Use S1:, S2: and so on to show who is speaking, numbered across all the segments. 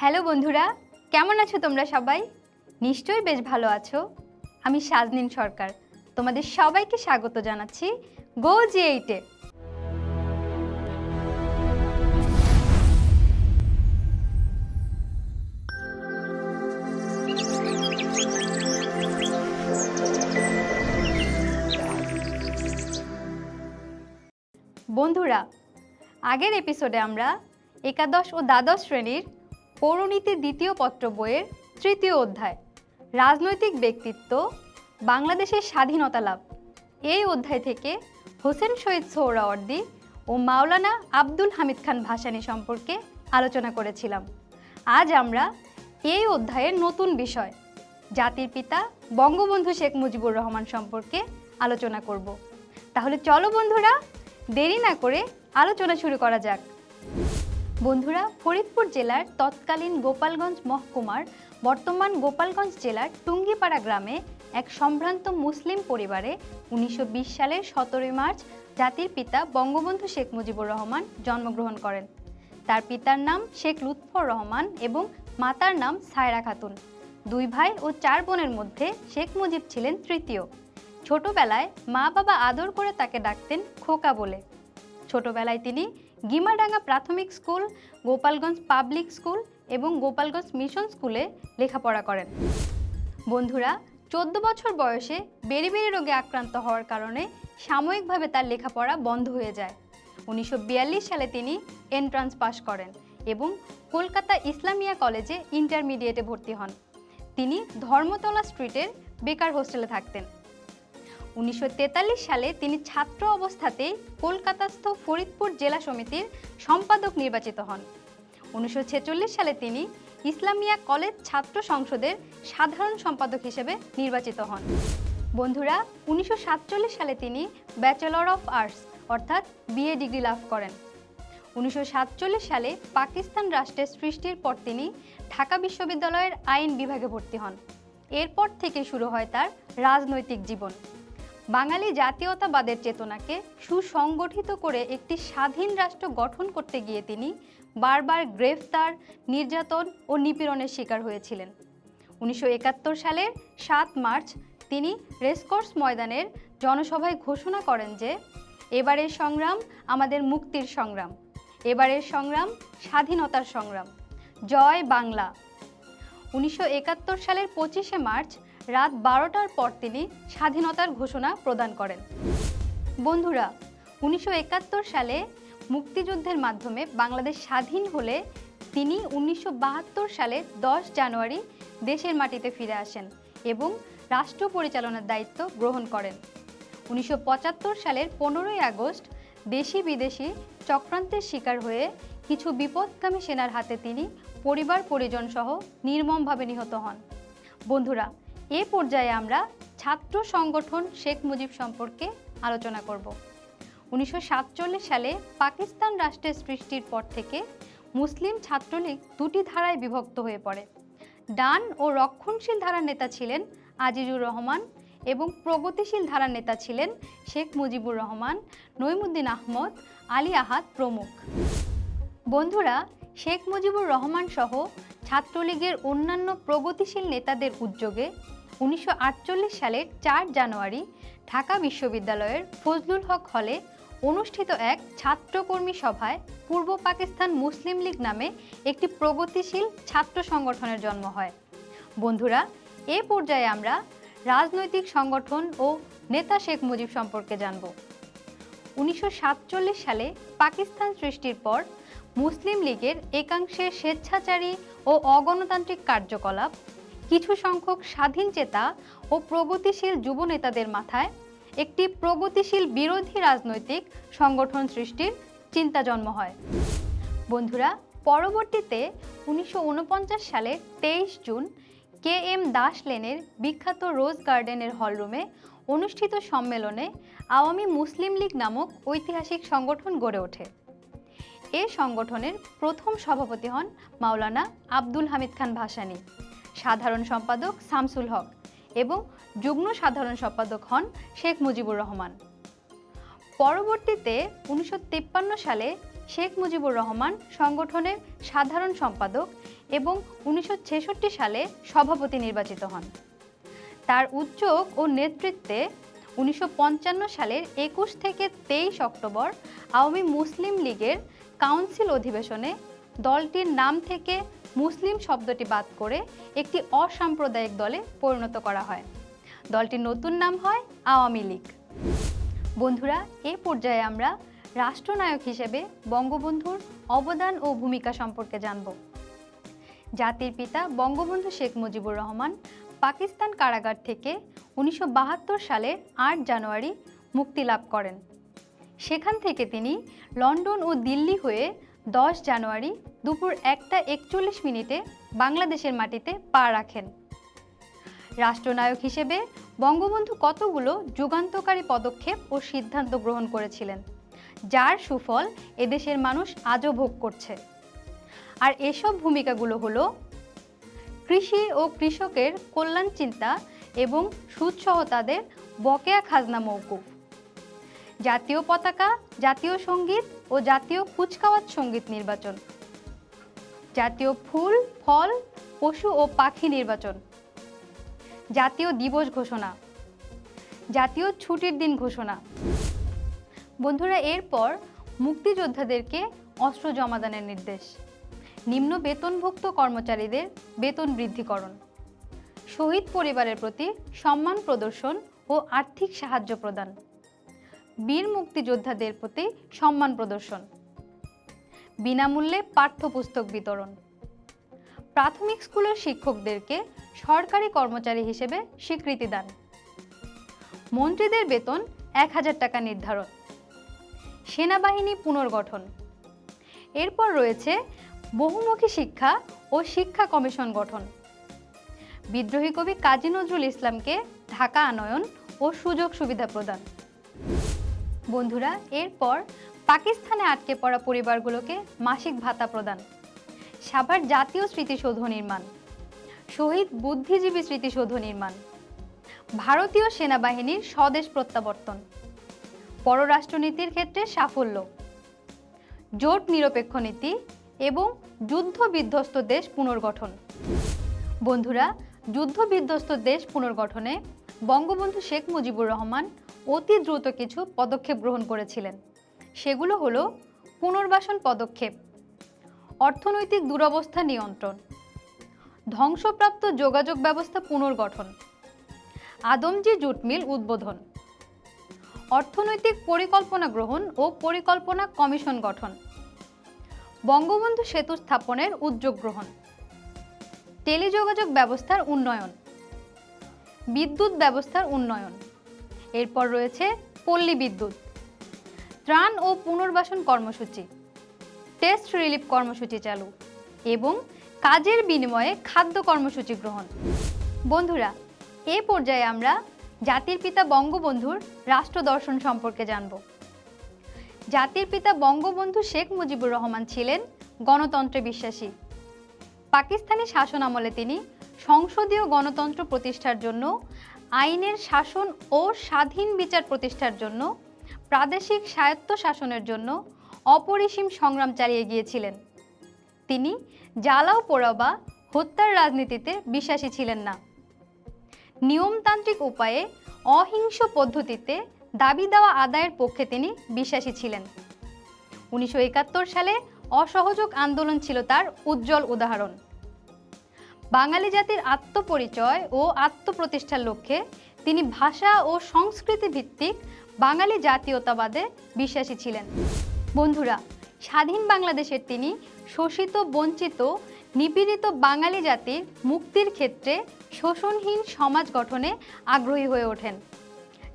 S1: Hello বন্ধুরা, কেমন আছো তোমরা সবাই? নিশ্চয়ই বেশ ভালো আছো। আমি সাজনিন সরকার, তোমাদের সবাইকে স্বাগত জানাচ্ছি গো জি এইটে বন্ধুরা, আগের এপিসোডে আমরা একাদশ ও দ্বাদশ শ্রেণির পৌরনীতির দ্বিতীয় পত্র বইয়ের তৃতীয় অধ্যায়, রাজনৈতিক ব্যক্তিত্ব, বাংলাদেশের স্বাধীনতা লাভ। এই অধ্যায় থেকে হোসেন শহীদ সোহরাওয়ার্দী ও মাওলানা আব্দুল হামিদ খান ভাসানী সম্পর্কে আলোচনা করেছিলাম। আজ আমরা এই অধ্যায়ের নতুন বিষয়, জাতির পিতা বঙ্গবন্ধু শেখ মুজিবুর রহমান সম্পর্কে আলোচনা করব। তাহলে চলো বন্ধুরা, দেরি না করে আলোচনা শুরু করা যাক। বন্ধুরা, ফরিদপুর জেলার তৎকালীন গোপালগঞ্জ মহকুমার বর্তমান গোপালগঞ্জ জেলার টুঙ্গিপাড়া গ্রামে এক সম্ভ্রান্ত মুসলিম পরিবারে উনিশশো বিশ সালের সতেরোই মার্চ জাতির পিতা বঙ্গবন্ধু শেখ মুজিবুর রহমান জন্মগ্রহণ করেন। তার পিতার নাম শেখ লুৎফর রহমান এবং মাতার নাম সায়রা খাতুন। দুই ভাই ও চার বোনের মধ্যে শেখ মুজিব ছিলেন তৃতীয়। ছোটবেলায় মা বাবা আদর করে তাকে ডাকতেন খোকা বলে। ছোটবেলায় তিনি গিমাডাঙ্গা প্রাথমিক স্কুল, গোপালগঞ্জ পাবলিক স্কুল এবং গোপালগঞ্জ মিশন স্কুলে লেখাপড়া করেন। বন্ধুরা, চোদ্দ বছর বয়সে বেরিবেরি রোগে আক্রান্ত হওয়ার কারণে সাময়িকভাবে তার লেখাপড়া বন্ধ হয়ে যায়। উনিশশো বিয়াল্লিশ সালে তিনি এন্ট্রান্স পাশ করেন এবং কলকাতা ইসলামিয়া কলেজে ইন্টারমিডিয়েটে ভর্তি হন। তিনি ধর্মতলা স্ট্রিটের বেকার হোস্টেলে থাকতেন। উনিশশো তেতাল্লিশ সালে তিনি ছাত্র অবস্থাতেই কলকাতাস্থ ফরিদপুর জেলা সমিতির সম্পাদক নির্বাচিত হন। উনিশশো ছেচল্লিশ সালে তিনি ইসলামিয়া কলেজ ছাত্র সংসদের সাধারণ সম্পাদক হিসেবে নির্বাচিত হন। বন্ধুরা, উনিশশো সাতচল্লিশ সালে তিনি ব্যাচেলর অফ আর্টস অর্থাৎ বিএ ডিগ্রি লাভ করেন। উনিশশো সাতচল্লিশ সালে পাকিস্তান রাষ্ট্রের সৃষ্টির পর তিনি ঢাকা বিশ্ববিদ্যালয়ের আইন বিভাগে ভর্তি হন। এরপর থেকে শুরু হয় তার রাজনৈতিক জীবন। বাঙালি জাতীয়তাবাদের চেতনাকে সুসংগঠিত করে একটি স্বাধীন রাষ্ট্র গঠন করতে গিয়ে তিনি বারবার গ্রেফতার, নির্যাতন ও নিপীড়নের শিকার হয়েছিলেন। উনিশশো একাত্তর সালের সাত মার্চ তিনি রেসকোর্স ময়দানের জনসভায় ঘোষণা করেন যে, এবারের সংগ্রাম আমাদের মুক্তির সংগ্রাম। এবারের সংগ্রাম স্বাধীনতার সংগ্রাম। জয় বাংলা। উনিশশো একাত্তর সালের পঁচিশে মার্চ রাত বারোটার পর তিনি স্বাধীনতার ঘোষণা প্রদান করেন। বন্ধুরা, উনিশশো একাত্তর সালে মুক্তিযুদ্ধের মাধ্যমে বাংলাদেশ স্বাধীন হলে তিনি উনিশশো বাহাত্তর সালে দশ জানুয়ারি দেশের মাটিতে ফিরে আসেন এবং রাষ্ট্র পরিচালনার দায়িত্ব গ্রহণ করেন। উনিশশো পঁচাত্তর সালের পনেরোই আগস্ট দেশি বিদেশি চক্রান্তের শিকার হয়ে কিছু বিপদগামী সেনার হাতে তিনি পরিবার পরিজন সহ নির্মমভাবে নিহত হন। বন্ধুরা এ পর্যায়ে আমরা ছাত্র সংগঠন শেখ মুজিব সম্পর্কে আলোচনা করব। উনিশশো সাতচল্লিশ সালে পাকিস্তান রাষ্ট্রের সৃষ্টির পর থেকে মুসলিম ছাত্রলীগ দুটি ধারায় বিভক্ত হয়ে পড়ে। ডান ও রক্ষণশীল ধারার নেতা ছিলেন আজিজুর রহমান এবং প্রগতিশীল ধারার নেতা ছিলেন শেখ মুজিবুর রহমান, নইমুদ্দিন আহমদ, আলী আহাদ প্রমুখ। বন্ধুরা, শেখ মুজিবুর রহমান সহ ছাত্রলীগের অন্যান্য প্রগতিশীল নেতাদের উদ্যোগে উনিশশো আটচল্লিশ সালের চার জানুয়ারি ঢাকা বিশ্ববিদ্যালয়ের ফজলুল হক হলে অনুষ্ঠিত এক ছাত্রকর্মী সভায় পূর্ব পাকিস্তান মুসলিম লীগ নামে একটি প্রগতিশীল ছাত্র সংগঠনের জন্ম হয়। বন্ধুরা, এ পর্যায়ে আমরা রাজনৈতিক সংগঠন ও নেতা শেখ মুজিব সম্পর্কে জানব। উনিশশো সাতচল্লিশ সালে পাকিস্তান সৃষ্টির পর মুসলিম লীগের একাংশের স্বেচ্ছাচারী ও অগণতান্ত্রিক কার্যকলাপ, কিছু সংখ্যক স্বাধীন চেতা ও প্রগতিশীল যুব নেতাদের মাথায় একটি প্রগতিশীল বিরোধী রাজনৈতিক সংগঠন সৃষ্টির চিন্তা জন্ম হয়। বন্ধুরা, পরবর্তীতে উনিশশো ঊনপঞ্চাশ সালের তেইশ জুন কে এম দাস লেনের বিখ্যাত রোজ গার্ডেনের হলরুমে অনুষ্ঠিত সম্মেলনে আওয়ামী মুসলিম লীগ নামক ঐতিহাসিক সংগঠন গড়ে ওঠে। এ সংগঠনের প্রথম সভাপতি হন মাওলানা আব্দুল হামিদ খান ভাসানী, সাধারণ সম্পাদক শামসুল হক এবং যুগ্ম সাধারণ সম্পাদক হন শেখ মুজিবুর রহমান। পরবর্তীতে উনিশশো তিপ্পান্ন সালে শেখ মুজিবুর রহমান সংগঠনের সাধারণ সম্পাদক এবং উনিশশো ছেষট্টি সালে সভাপতি নির্বাচিত হন। তার উদ্যোগ ও নেতৃত্বে উনিশশো পঞ্চান্ন সালের একুশ থেকে তেইশ অক্টোবর আওয়ামী মুসলিম লীগের কাউন্সিল অধিবেশনে দলটির নাম থেকে মুসলিম শব্দটি বাদ করে একটি অসাম্প্রদায়িক দলে পরিণত করা হয়। দলটির নতুন নাম হয় আওয়ামী লীগ। বন্ধুরা, এ পর্যায়ে আমরা রাষ্ট্রনায়ক হিসেবে বঙ্গবন্ধুর অবদান ও ভূমিকা সম্পর্কে জানব। জাতির পিতা বঙ্গবন্ধু শেখ মুজিবুর রহমান পাকিস্তান কারাগার থেকে উনিশশো সালের আট জানুয়ারি মুক্তি লাভ করেন। সেখান থেকে তিনি লন্ডন ও দিল্লি হয়ে দশ জানুয়ারি দুপুর একটা একচল্লিশ মিনিটে বাংলাদেশের মাটিতে পা রাখেন। রাষ্ট্রনায়ক হিসেবে বঙ্গবন্ধু কতগুলো যুগান্তকারী পদক্ষেপ ও সিদ্ধান্ত গ্রহণ করেছিলেন, যার সুফল এদেশের মানুষ আজও ভোগ করছে। আর এসব ভূমিকাগুলো হলো, কৃষি ও কৃষকের কল্যাণ চিন্তা এবং সুদসহ তাদের বকেয়া খাজনা মৌকুফ জাতীয় পতাকা, জাতীয় সংগীত ও জাতীয় কুচকাওয়াজ সংগীত নির্বাচন। জাতীয় ফুল, ফল, পশু ও পাখি নির্বাচন। জাতীয় দিবস ঘোষণা। জাতীয় ছুটির দিন ঘোষণা। বন্ধুরা, এরপর মুক্তিযোদ্ধাদেরকে অস্ত্র জমাদানের নির্দেশ। নিম্ন বেতনভুক্ত কর্মচারীদের বেতন বৃদ্ধিকরণ। শহীদ পরিবারের প্রতি সম্মান প্রদর্শন ও আর্থিক সাহায্য প্রদান। বীর মুক্তিযোদ্ধাদের প্রতি সম্মান প্রদর্শন। বিনামূল্যে পাঠ্যপুস্তক বিতরণ। প্রাথমিক স্কুলের শিক্ষকদেরকে সরকারি কর্মচারী হিসেবে স্বীকৃতি দান। মন্ত্রীদের বেতন এক হাজার টাকা নির্ধারণ। সেনাবাহিনী পুনর্গঠন। এরপর রয়েছে বহুমুখী শিক্ষা ও শিক্ষা কমিশন গঠন। বিদ্রোহী কবি কাজী নজরুল ইসলামকে ঢাকা আনয়ন ও সুযোগ সুবিধা প্রদান। বন্ধুরা, এরপর পাকিস্তানে আটকে পড়া পরিবারগুলোকে মাসিক ভাতা প্রদান। সাভার জাতীয় স্মৃতিসৌধ নির্মাণ। শহীদ বুদ্ধিজীবী স্মৃতিসৌধ নির্মাণ। ভারতীয় সেনাবাহিনীর স্বদেশ প্রত্যাবর্তন। পররাষ্ট্রনীতির ক্ষেত্রে সাফল্য। জোট নিরপেক্ষ নীতি এবং যুদ্ধ বিধ্বস্ত দেশ পুনর্গঠন। বন্ধুরা, যুদ্ধ বিধ্বস্ত দেশ পুনর্গঠনে বঙ্গবন্ধু শেখ মুজিবুর রহমান অতি দ্রুত কিছু পদক্ষেপ গ্রহণ করেছিলেন। সেগুলো হলো পুনর্বাসন পদক্ষেপ, অর্থনৈতিক দুরবস্থা নিয়ন্ত্রণ, ধ্বংসপ্রাপ্ত যোগাযোগ ব্যবস্থা পুনর্গঠন, আদমজি জুট মিল উদ্বোধন, অর্থনৈতিক পরিকল্পনা গ্রহণ ও পরিকল্পনা কমিশন গঠন, বঙ্গবন্ধু সেতু স্থাপনের উদ্যোগ গ্রহণ, টেলিযোগাযোগ ব্যবস্থার উন্নয়ন, বিদ্যুৎ ব্যবস্থার উন্নয়ন। এরপর রয়েছে পল্লী বিদ্যুৎ, ত্রাণ ও পুনর্বাসন কর্মসূচি টেস্ট রিলিফ কর্মসূচি চালু এবং কাজের বিনিময়ে খাদ্য কর্মসূচি গ্রহণ। বন্ধুরা, এ পর্যায়ে আমরা জাতির পিতা বঙ্গবন্ধুর রাষ্ট্র দর্শন সম্পর্কে জানব। জাতির পিতা বঙ্গবন্ধু শেখ মুজিবুর রহমান ছিলেন গণতন্ত্রে বিশ্বাসী। পাকিস্তানি শাসন আমলে তিনি সংসদীয় গণতন্ত্র প্রতিষ্ঠার জন্য আইনের শাসন ও স্বাধীন বিচার প্রতিষ্ঠার জন্য, প্রাদেশিক স্বায়ত্ত শাসনের জন্য অপরিসীম সংগ্রাম চালিয়ে গিয়েছিলেন। তিনি জ্বালাও পোড়াও বা হত্যার রাজনীতিতে বিশ্বাসী ছিলেন না। নিয়মতান্ত্রিক উপায়ে অহিংস পদ্ধতিতে দাবি দেওয়া আদায়ের পক্ষে তিনি বিশ্বাসী ছিলেন। উনিশশো একাত্তর সালে অসহযোগ আন্দোলন ছিল তার উজ্জ্বল উদাহরণ। বাঙালি জাতির আত্মপরিচয় ও আত্মপ্রতিষ্ঠার লক্ষ্যে তিনি ভাষা ও সংস্কৃতি ভিত্তিক বাঙালি জাতীয়তাবাদে বিশ্বাসী ছিলেন। বন্ধুরা, স্বাধীন বাংলাদেশের তিনি শোষিত, বঞ্চিত, নিপীড়িত বাঙালি জাতির মুক্তির ক্ষেত্রে শোষণহীন সমাজ গঠনে আগ্রহী হয়ে ওঠেন।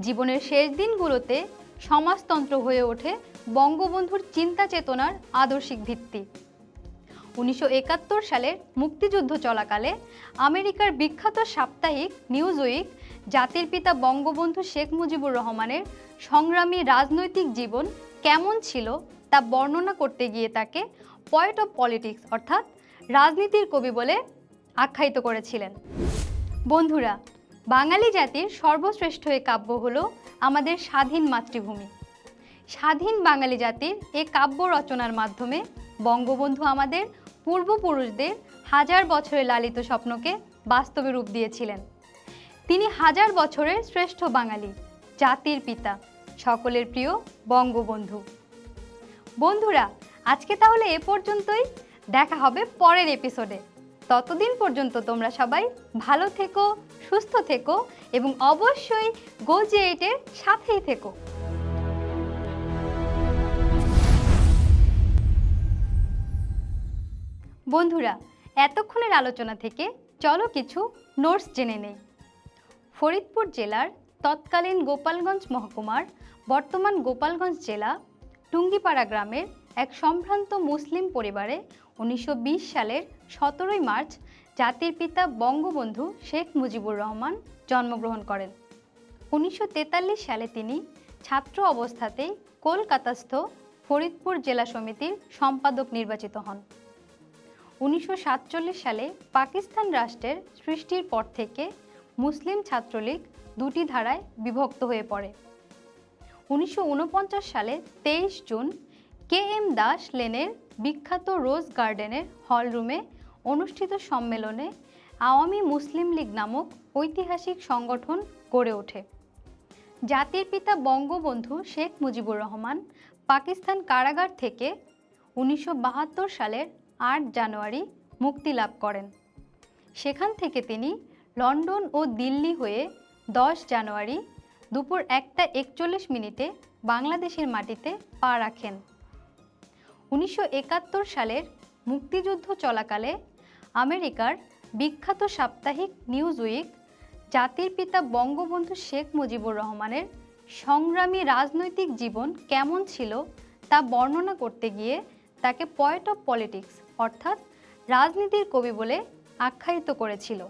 S1: জীবনের শেষ দিনগুলোতে সমাজতন্ত্র হয়ে ওঠে বঙ্গবন্ধুর চিন্তা চেতনার আদর্শিক ভিত্তি। উনিশশো একাত্তর সালের মুক্তিযুদ্ধ চলাকালে আমেরিকার বিখ্যাত সাপ্তাহিক নিউজ উইক জাতির পিতা বঙ্গবন্ধু শেখ মুজিবুর রহমানের সংগ্রামী রাজনৈতিক জীবন কেমন ছিল তা বর্ণনা করতে গিয়ে তাকে পয়েট অফ পলিটিক্স অর্থাৎ রাজনীতির কবি বলে আখ্যায়িত করেছিলেন। বন্ধুরা, বাঙালি জাতির সর্বশ্রেষ্ঠ এ কাব্য হলো আমাদের স্বাধীন মাতৃভূমি। স্বাধীন বাঙালি জাতির এ কাব্য রচনার মাধ্যমে বঙ্গবন্ধু আমাদের পূর্বপুরুষদের হাজার বছরের লালিত স্বপ্নকে বাস্তবে রূপ দিয়েছিলেন। তিনি হাজার বছরের শ্রেষ্ঠ বাঙালি, জাতির পিতা, সকলের প্রিয় বঙ্গবন্ধু। বন্ধুরা, আজকে তাহলে এ পর্যন্তই। দেখা হবে পরের এপিসোডে। ততদিন পর্যন্ত তোমরা সবাই ভালো থেকো, সুস্থ থেকো এবং অবশ্যই গোজি এইটের সাথেই থেকো। বন্ধুরা, এতক্ষণের আলোচনা থেকে চলো কিছু নোটস জেনে নেই। ফরিদপুর জেলার তৎকালীন গোপালগঞ্জ মহকুমার বর্তমান গোপালগঞ্জ জেলা টুঙ্গিপাড়া গ্রামের এক সম্ভ্রান্ত মুসলিম পরিবারে উনিশশো বিশ সালের সতেরোই মার্চ জাতির পিতা বঙ্গবন্ধু শেখ মুজিবুর রহমান জন্মগ্রহণ করেন। উনিশশো তেতাল্লিশ সালে তিনি ছাত্র অবস্থাতেই কলকাতাস্থ ফরিদপুর জেলা সমিতির সম্পাদক নির্বাচিত হন। উনিশশো সাতচল্লিশ সালে পাকিস্তান রাষ্ট্রের সৃষ্টির পর থেকে মুসলিম ছাত্রলীগ দুটি ধারায় বিভক্ত হয়ে পড়ে। উনিশশো ঊনপঞ্চাশ সালে তেইশ জুন কে এম দাস লেনের বিখ্যাত রোজ গার্ডেনের হলরুমে অনুষ্ঠিত সম্মেলনে আওয়ামী মুসলিম লীগ নামক ঐতিহাসিক সংগঠন গড়ে ওঠে। জাতির পিতা বঙ্গবন্ধু শেখ মুজিবুর রহমান পাকিস্তান কারাগার থেকে উনিশশো বাহাত্তর সালের আট জানুয়ারি মুক্তি লাভ করেন। সেখান থেকে তিনি লন্ডন ও দিল্লি হয়ে দশ জানুয়ারি দুপুর একটা একচল্লিশ মিনিটে বাংলাদেশের মাটিতে পা রাখেন। উনিশশো একাত্তর সালের মুক্তিযুদ্ধ চলাকালে আমেরিকার বিখ্যাত সাপ্তাহিক নিউজ উইক জাতির পিতা বঙ্গবন্ধু শেখ মুজিবুর রহমানের সংগ্রামী রাজনৈতিক জীবন কেমন ছিল তা বর্ণনা করতে গিয়ে তাকে পয়েট অফ পলিটিক্স অর্থাৎ রাজনীতির কবি বলে আখ্যায়িত করেছিল।